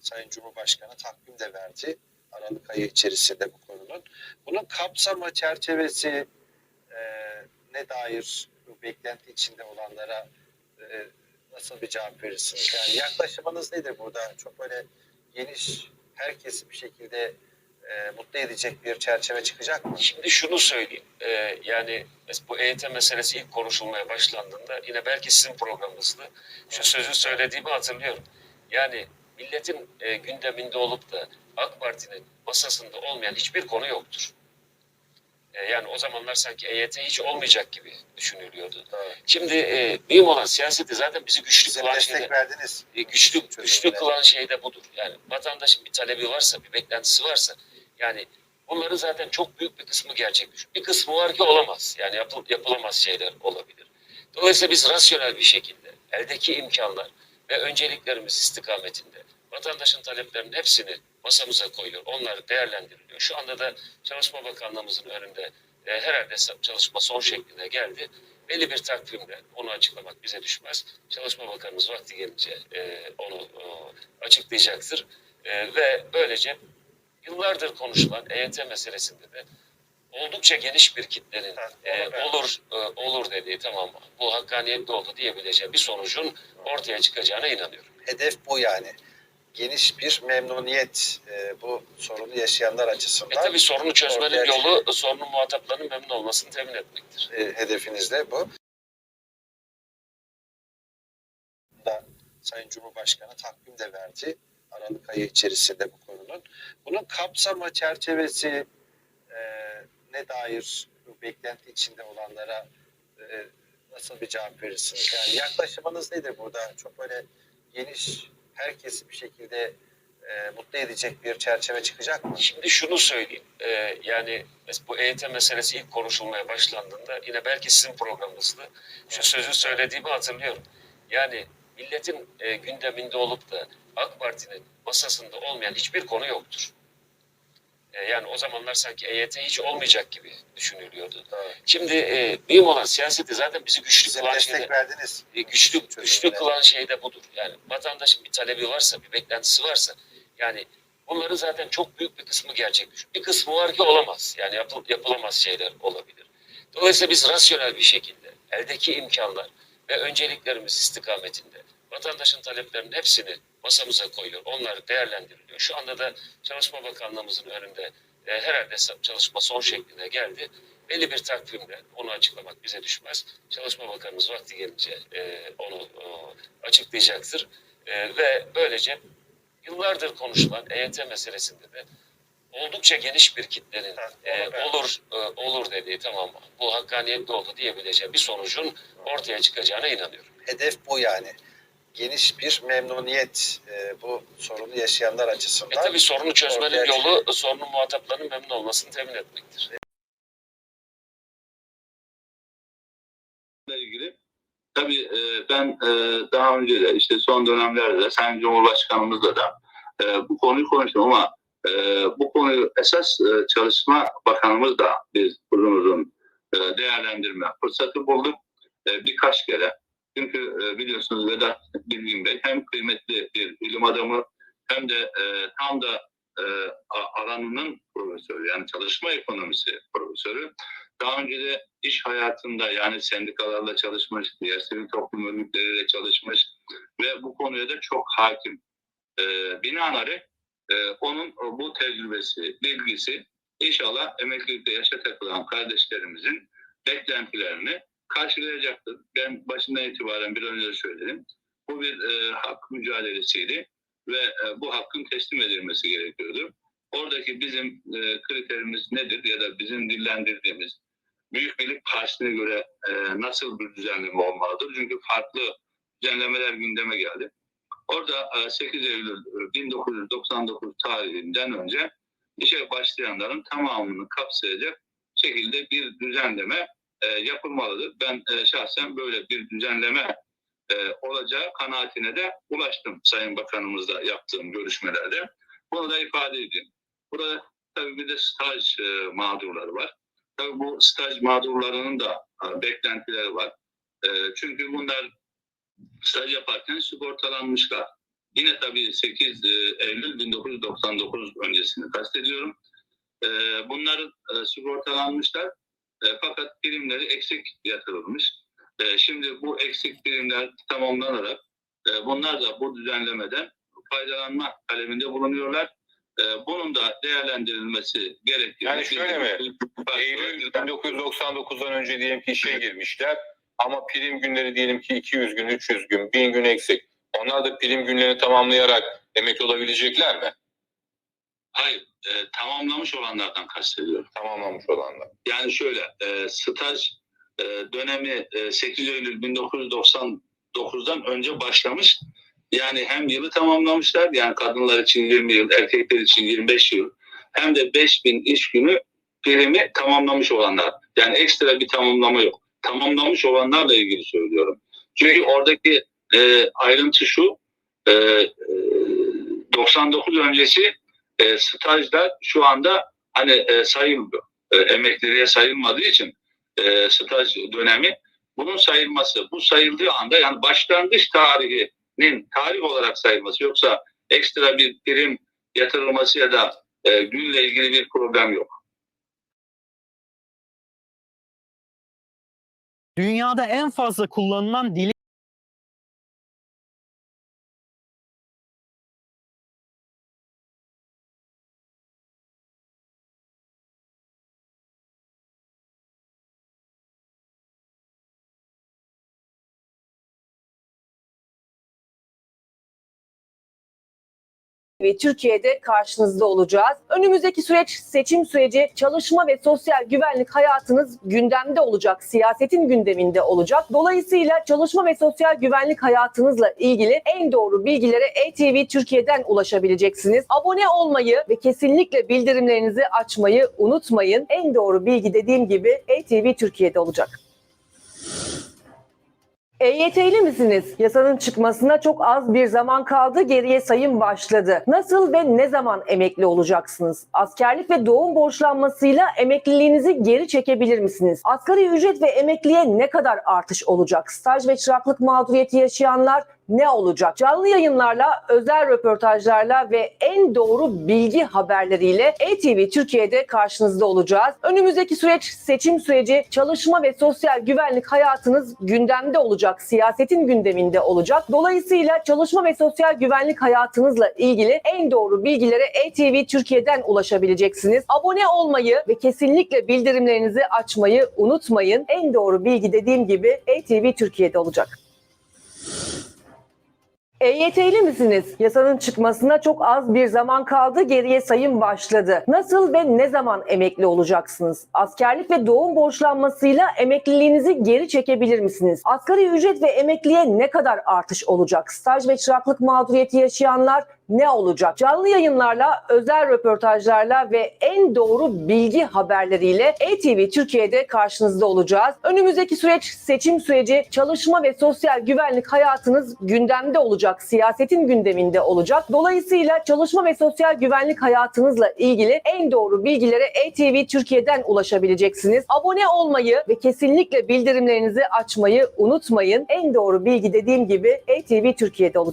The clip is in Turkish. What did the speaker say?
Sayın Cumhurbaşkanı takvim de verdi. Aralık ayı içerisinde bu konunun. Bunun kapsamı çerçevesi e, ne dair bu beklenti içinde olanlara e, nasıl bir cevap verirsiniz? Yani yaklaşımınız nedir burada? Çok böyle geniş, herkesi bir şekilde e, mutlu edecek bir çerçeve çıkacak mı? Şimdi şunu söyleyeyim. Ee, yani bu EYT meselesi ilk konuşulmaya başlandığında yine belki sizin programınızda şu sözü söylediğimi hatırlıyorum. Yani milletin e, gündeminde olup da AK Parti'nin masasında olmayan hiçbir konu yoktur. E, yani o zamanlar sanki EYT hiç olmayacak gibi düşünülüyordu. Evet. Şimdi e, mühim olan siyaseti zaten bizi güçlü Size kılan destek şey de- verdiniz. e, güçlü güçlü kılan şey de budur. Yani vatandaşın bir talebi varsa, bir beklentisi varsa yani bunların zaten çok büyük bir kısmı gerçek düşün. Bir kısmı var ki olamaz. Yani yapıl, yapılamaz şeyler olabilir. Dolayısıyla biz rasyonel bir şekilde eldeki imkanlar ve önceliklerimiz istikametinde vatandaşın taleplerinin hepsini masamıza koyuyor. Onlar değerlendiriliyor. Şu anda da Çalışma Bakanlığımızın önünde e, herhalde çalışma son şekline geldi. Belli bir takvimle onu açıklamak bize düşmez. Çalışma Bakanımız vakti gelince e, onu e, açıklayacaktır. E, ve böylece yıllardır konuşulan EYT meselesinde de oldukça geniş bir kitlenin e, olur e, olur dediği tamam bu hakkaniyetli oldu diyebileceği bir sonucun ortaya çıkacağına inanıyorum. Hedef bu yani. Geniş bir memnuniyet e, bu sorunu yaşayanlar E açısından tabii sorunu çözmenin Ortaya yolu sorunun muhataplarının memnun olmasını temin etmektir. e, hedefiniz de bu. Da Sayın Cumhurbaşkanı takvim de verdi. Aralık ayı içerisinde bu konunun. Bunun kapsamı çerçevesi e, ne dair beklenti içinde olanlara e, nasıl bir cevap verirsiniz? Yani yaklaşımınız nedir burada? Çok böyle geniş, herkesi bir şekilde e, mutlu edecek bir çerçeve çıkacak mı? Şimdi şunu söyleyeyim. Ee, yani bu EYT meselesi ilk konuşulmaya başlandığında yine belki sizin programınızda şu sözü söylediğimi hatırlıyorum. Yani milletin e, gündeminde olup da AK Parti'nin masasında olmayan hiçbir konu yoktur. E, yani o zamanlar sanki EYT hiç olmayacak gibi düşünülüyordu. Evet. Şimdi e, mühim olan siyaseti zaten bizi güçlü Size kılan şey destek de- verdiniz. e, güçlü Çözümüne. güçlü kılan şey de budur. Yani vatandaşın bir talebi varsa, bir beklentisi varsa yani bunların zaten çok büyük bir kısmı gerçek düşün. Bir kısmı var ki olamaz. Yani yapıl, yapılamaz şeyler olabilir. Dolayısıyla biz rasyonel bir şekilde eldeki imkanlar ve önceliklerimiz istikametinde vatandaşın taleplerinin hepsini masamıza koyuyor. Onlar değerlendiriliyor. Şu anda da Çalışma Bakanlığımızın önünde e, herhalde çalışma son şekline geldi. Belli bir takvimle onu açıklamak bize düşmez. Çalışma Bakanımız vakti gelince e, onu e, açıklayacaktır. E, ve böylece yıllardır konuşulan EYT meselesinde de oldukça geniş bir kitlenin e, olur e, olur dediği tamam bu hakkaniyetli oldu diyebileceği bir sonucun ortaya çıkacağına inanıyorum. Hedef bu yani. Geniş bir memnuniyet e, bu sorunu yaşayanlar E açısından. tabii sorunu çözmenin Ortaya yolu sorunun muhataplarının memnun olmasını temin etmektir. ilgili tabii e, ben e, daha önce de işte son dönemlerde de Sayın Cumhurbaşkanımızla da e, bu konuyu konuştum ama e, bu konuyu esas e, Çalışma Bakanımız da biz uzun uzun e, değerlendirme fırsatı bulduk e, birkaç kere. Çünkü e, biliyorsunuz Vedat Bilgin Bey hem kıymetli bir bilim adamı hem de e, tam da e, alanının profesörü yani çalışma ekonomisi profesörü. Daha önce de iş hayatında yani sendikalarla çalışmış, diğer sivil toplum örgütleriyle çalışmış ve bu konuya da çok hakim. Ee, binaenaleyh e, onun bu tecrübesi, bilgisi inşallah emeklilikte yaşa takılan kardeşlerimizin beklentilerini karşılayacaktır. Ben başından itibaren bir önce söyledim. Bu bir e, hak mücadelesiydi ve e, bu hakkın teslim edilmesi gerekiyordu. Oradaki bizim e, kriterimiz nedir ya da bizim dillendirdiğimiz Büyük Birlik Partisi'ne göre e, nasıl bir düzenleme olmalıdır? Çünkü farklı düzenlemeler gündeme geldi. Orada e, 8 Eylül e, 1999 tarihinden önce işe başlayanların tamamını kapsayacak şekilde bir düzenleme e, yapılmalıdır. Ben e, şahsen böyle bir düzenleme e, olacağı kanaatine de ulaştım Sayın Bakanımızla yaptığım görüşmelerde. Bunu da ifade edeyim. Burada tabii bir de staj e, mağdurları var. Tabii bu staj mağdurlarının da e, beklentileri var. E, çünkü bunlar staj yaparken sigortalanmışlar. Yine tabii 8 e, Eylül 1999 öncesini kastediyorum. E, bunlar e, sigortalanmışlar e, fakat primleri eksik yatırılmış. E, şimdi bu eksik primler tamamlanarak e, bunlar da bu düzenlemeden faydalanma talebinde bulunuyorlar. E, bunun da değerlendirilmesi gerekiyor. Yani şöyle mi? Eylül 1999'dan önce diyelim ki işe girmişler ama prim günleri diyelim ki 200 gün, 300 gün, 1000 gün eksik. Onlar da prim günlerini tamamlayarak emekli olabilecekler mi? Hayır, e, tamamlamış olanlardan kastediyorum. Tamamlamış olanlar. Yani şöyle, e, staj e, dönemi e, 8 Eylül 1999'dan önce başlamış. Yani hem yılı tamamlamışlar, yani kadınlar için 20 yıl, erkekler için 25 yıl. Hem de 5000 iş günü primi tamamlamış olanlar. Yani ekstra bir tamamlama yok. Tamamlamış olanlarla ilgili söylüyorum. Çünkü oradaki e, ayrıntı şu, e, e, 99 öncesi e, stajlar şu anda hani e, sayılmıyor. E, emekliliğe sayılmadığı için e, staj dönemi bunun sayılması. Bu sayıldığı anda yani başlangıç tarihinin tarih olarak sayılması yoksa ekstra bir prim yatırılması ya da e, günle ilgili bir problem yok. Dünyada en fazla kullanılan dili ve Türkiye'de karşınızda olacağız. Önümüzdeki süreç seçim süreci, çalışma ve sosyal güvenlik hayatınız gündemde olacak, siyasetin gündeminde olacak. Dolayısıyla çalışma ve sosyal güvenlik hayatınızla ilgili en doğru bilgilere ETV Türkiye'den ulaşabileceksiniz. Abone olmayı ve kesinlikle bildirimlerinizi açmayı unutmayın. En doğru bilgi dediğim gibi ETV Türkiye'de olacak. EYT'li misiniz? Yasanın çıkmasına çok az bir zaman kaldı. Geriye sayım başladı. Nasıl ve ne zaman emekli olacaksınız? Askerlik ve doğum borçlanmasıyla emekliliğinizi geri çekebilir misiniz? Asgari ücret ve emekliye ne kadar artış olacak? Staj ve çıraklık mağduriyeti yaşayanlar ne olacak? Canlı yayınlarla, özel röportajlarla ve en doğru bilgi haberleriyle ETV Türkiye'de karşınızda olacağız. Önümüzdeki süreç seçim süreci, çalışma ve sosyal güvenlik hayatınız gündemde olacak, siyasetin gündeminde olacak. Dolayısıyla çalışma ve sosyal güvenlik hayatınızla ilgili en doğru bilgilere ETV Türkiye'den ulaşabileceksiniz. Abone olmayı ve kesinlikle bildirimlerinizi açmayı unutmayın. En doğru bilgi dediğim gibi ETV Türkiye'de olacak. EYT'li misiniz? Yasanın çıkmasına çok az bir zaman kaldı. Geriye sayım başladı. Nasıl ve ne zaman emekli olacaksınız? Askerlik ve doğum borçlanmasıyla emekliliğinizi geri çekebilir misiniz? Asgari ücret ve emekliye ne kadar artış olacak? Staj ve çıraklık mağduriyeti yaşayanlar ne olacak? Canlı yayınlarla, özel röportajlarla ve en doğru bilgi haberleriyle ETV Türkiye'de karşınızda olacağız. Önümüzdeki süreç seçim süreci, çalışma ve sosyal güvenlik hayatınız gündemde olacak, siyasetin gündeminde olacak. Dolayısıyla çalışma ve sosyal güvenlik hayatınızla ilgili en doğru bilgilere ETV Türkiye'den ulaşabileceksiniz. Abone olmayı ve kesinlikle bildirimlerinizi açmayı unutmayın. En doğru bilgi dediğim gibi ETV Türkiye'de olacak.